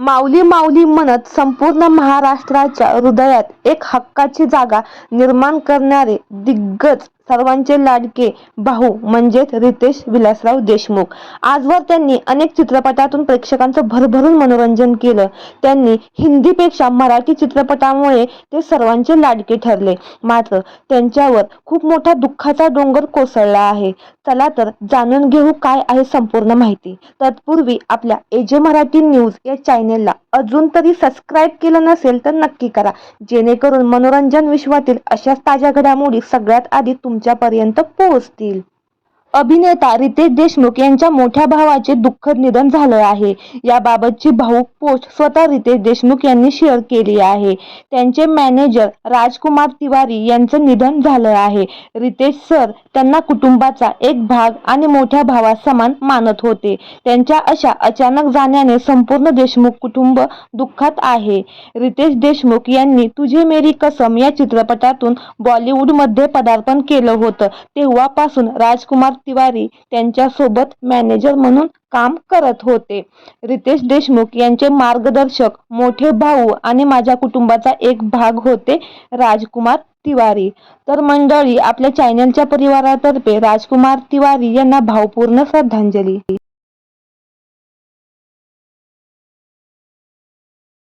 माऊली माऊली म्हणत संपूर्ण महाराष्ट्राच्या हृदयात एक हक्काची जागा निर्माण करणारे दिग्गज सर्वांचे लाडके भाऊ म्हणजेच रितेश विलासराव देशमुख. आजवर त्यांनी अनेक चित्रपटातून प्रेक्षकांचं भरभरून मनोरंजन केलं. त्यांनी हिंदीपेक्षा मराठी चित्रपटामुळे ते सर्वांचे लाडके ठरले. मात्र त्यांच्यावर खूप मोठा दुःखाचा डोंगर कोसळला आहे. चला तर जाणून घेऊ काय आहे संपूर्ण माहिती. तत्पूर्वी आपल्या एजे मराठी न्यूज या चॅनेलला अजून तरी सबस्क्राईब केलं नसेल तर नक्की करा. जेणेकरून मनोरंजन विश्वातील अशाच ताज्या घडामोडी सगळ्यात आधी तुमच्यापर्यंत पोहोचतील. अभिनेता रितेश देशमुख यांच्या मोठ्या भावाचे दुःखद निधन झालं आहे. याबाबतची भाऊक पोस्ट स्वतः रितेश देशमुख यांनी शेअर केली आहे. त्यांचे मॅनेजर राजकुमार तिवारी यांचं निधन झालं आहे. रितेश सर त्यांना कुटुंबाचा एक भाग आणि मोठ्या भावासमान मानत होते. त्यांच्या अशा अचानक जाण्याने संपूर्ण देशमुख कुटुंब दुःखात आहे. रितेश देशमुख यांनी तुझे मेरी कसम या चित्रपटातून बॉलिवूडमध्ये पदार्पण केलं होतं. तेव्हापासून राजकुमार तिवारी त्यांच्यासोबत मॅनेजर म्हणून काम करत होते. रितेश देशमुख यांचे मार्गदर्शक मोठे भाऊ आणि माझ्या कुटुंबाचा एक भाग होते राजकुमार तिवारी. तर मंडळी आपल्या चॅनलच्या परिवारातर्फे राजकुमार तिवारी यांना भावपूर्ण श्रद्धांजली.